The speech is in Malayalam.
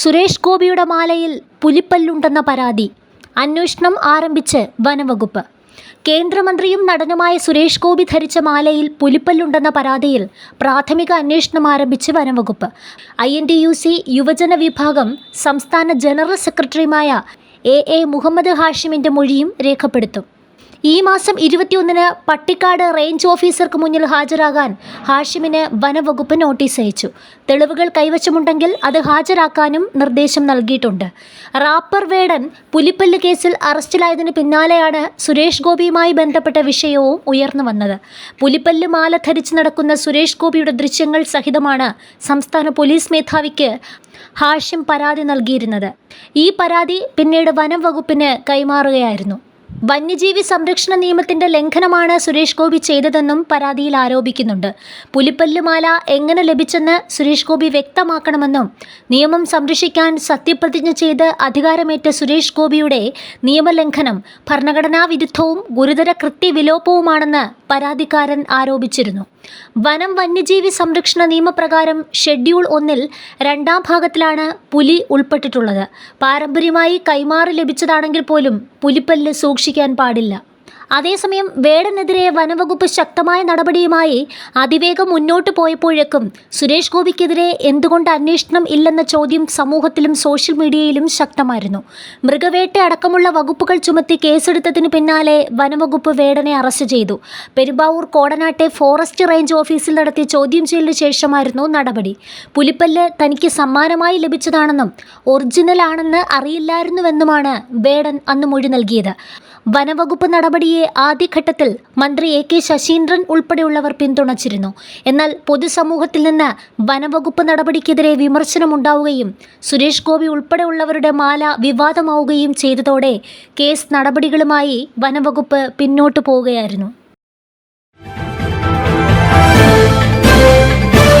സുരേഷ് ഗോപിയുടെ മാലയിൽ പുലിപ്പല്ലുണ്ടെന്ന പരാതി. അന്വേഷണം ആരംഭിച്ച് വനംവകുപ്പ്. കേന്ദ്രമന്ത്രിയും നടനുമായ സുരേഷ് ഗോപി ധരിച്ച മാലയിൽ പുലിപ്പല്ലുണ്ടെന്ന പരാതിയിൽ പ്രാഥമിക അന്വേഷണം ആരംഭിച്ച് വനംവകുപ്പ്. I N T U C യുവജന വിഭാഗം സംസ്ഥാന ജനറൽ സെക്രട്ടറിയുമായ എ എ മുഹമ്മദ് ഹാഷിമിന്റെ മൊഴിയും രേഖപ്പെടുത്തും. ഈ മാസം ഇരുപത്തിയൊന്നിന് പട്ടിക്കാട് റേഞ്ച് ഓഫീസർക്ക് മുന്നിൽ ഹാജരാകാൻ ഹാഷിമിന് വനവകുപ്പ് നോട്ടീസ് അയച്ചു. തെളിവുകൾ കൈവശമുണ്ടെങ്കിൽ അത് ഹാജരാക്കാനും നിർദ്ദേശം നൽകിയിട്ടുണ്ട്. റാപ്പർ വേടൻ പുലിപ്പല്ല് കേസിൽ അറസ്റ്റിലായതിന് പിന്നാലെയാണ് സുരേഷ് ഗോപിയുമായി ബന്ധപ്പെട്ട വിഷയവും ഉയർന്നു വന്നത്. പുലിപ്പല്ല് മാല ധരിച്ച് നടക്കുന്ന സുരേഷ് ഗോപിയുടെ ദൃശ്യങ്ങൾ സഹിതമാണ് സംസ്ഥാന പോലീസ് മേധാവിക്ക് ഹാഷിം പരാതി നൽകിയിരുന്നത്. ഈ പരാതി പിന്നീട് വനം വകുപ്പിന് കൈമാറുകയായിരുന്നു. വന്യജീവി സംരക്ഷണ നിയമത്തിന്റെ ലംഘനമാണ് സുരേഷ് ഗോപി ചെയ്തതെന്നും പരാതിയിൽ ആരോപിക്കുന്നുണ്ട്. പുലിപ്പല്ലുമാല എങ്ങനെ ലഭിച്ചെന്ന് സുരേഷ് ഗോപി വ്യക്തമാക്കണമെന്നും നിയമം സംരക്ഷിക്കാൻ സത്യപ്രതിജ്ഞ ചെയ്ത് അധികാരമേറ്റ സുരേഷ് ഗോപിയുടെ നിയമലംഘനം ഭരണഘടനാ വിരുദ്ധവും ഗുരുതര കൃത്യവിലോപവുമാണെന്ന് പരാതിക്കാരൻ ആരോപിച്ചിരുന്നു. വനം വന്യജീവി സംരക്ഷണ നിയമപ്രകാരം ഷെഡ്യൂൾ ഒന്നിൽ രണ്ടാം ഭാഗത്തിലാണ് പുലി ഉൾപ്പെട്ടിട്ടുള്ളത്. പാരമ്പര്യമായി കൈമാറി ലഭിച്ചതാണെങ്കിൽ പോലും പുലിപ്പല്ല് സൂക്ഷിക്കാൻ പാടില്ല. അതേസമയം വേടനെതിരെ വനവകുപ്പ് ശക്തമായ നടപടിയുമായി അതിവേഗം മുന്നോട്ട് പോയപ്പോഴേക്കും സുരേഷ് ഗോപിക്കെതിരെ എന്തുകൊണ്ട് അന്വേഷണം ഇല്ലെന്ന ചോദ്യം സമൂഹത്തിലും സോഷ്യൽ മീഡിയയിലും ശക്തമായിരുന്നു. മൃഗവേട്ട അടക്കമുള്ള വകുപ്പുകൾ ചുമത്തി കേസെടുത്തതിനു പിന്നാലെ വനവകുപ്പ് വേടനെ അറസ്റ്റ് ചെയ്തു. പെരുമ്പാവൂർ കോടനാട്ടെ ഫോറസ്റ്റ് റേഞ്ച് ഓഫീസിൽ നടത്തിയ ചോദ്യം ചെയ്യലിന് ശേഷമായിരുന്നു നടപടി. പുലിപ്പല്ല് തനിക്ക് സമ്മാനമായി ലഭിച്ചതാണെന്നും ഒറിജിനൽ ആണെന്ന് അറിയില്ലായിരുന്നുവെന്നുമാണ് വേടൻ അന്ന് മൊഴി നൽകിയത്. വനവകുപ്പ് നടപടിയെ ആദ്യഘട്ടത്തിൽ മന്ത്രി എ കെ ശശീന്ദ്രൻ ഉൾപ്പെടെയുള്ളവർ പിന്തുണച്ചിരുന്നു. എന്നാൽ പൊതുസമൂഹത്തിൽ നിന്ന് വനവകുപ്പ് നടപടിക്കെതിരെ വിമർശനമുണ്ടാവുകയും സുരേഷ് ഗോപി ഉൾപ്പെടെയുള്ളവരുടെ മാല വിവാദമാവുകയും ചെയ്തതോടെ കേസ് നടപടികളുമായി വനവകുപ്പ് പിന്നോട്ടു പോവുകയായിരുന്നു.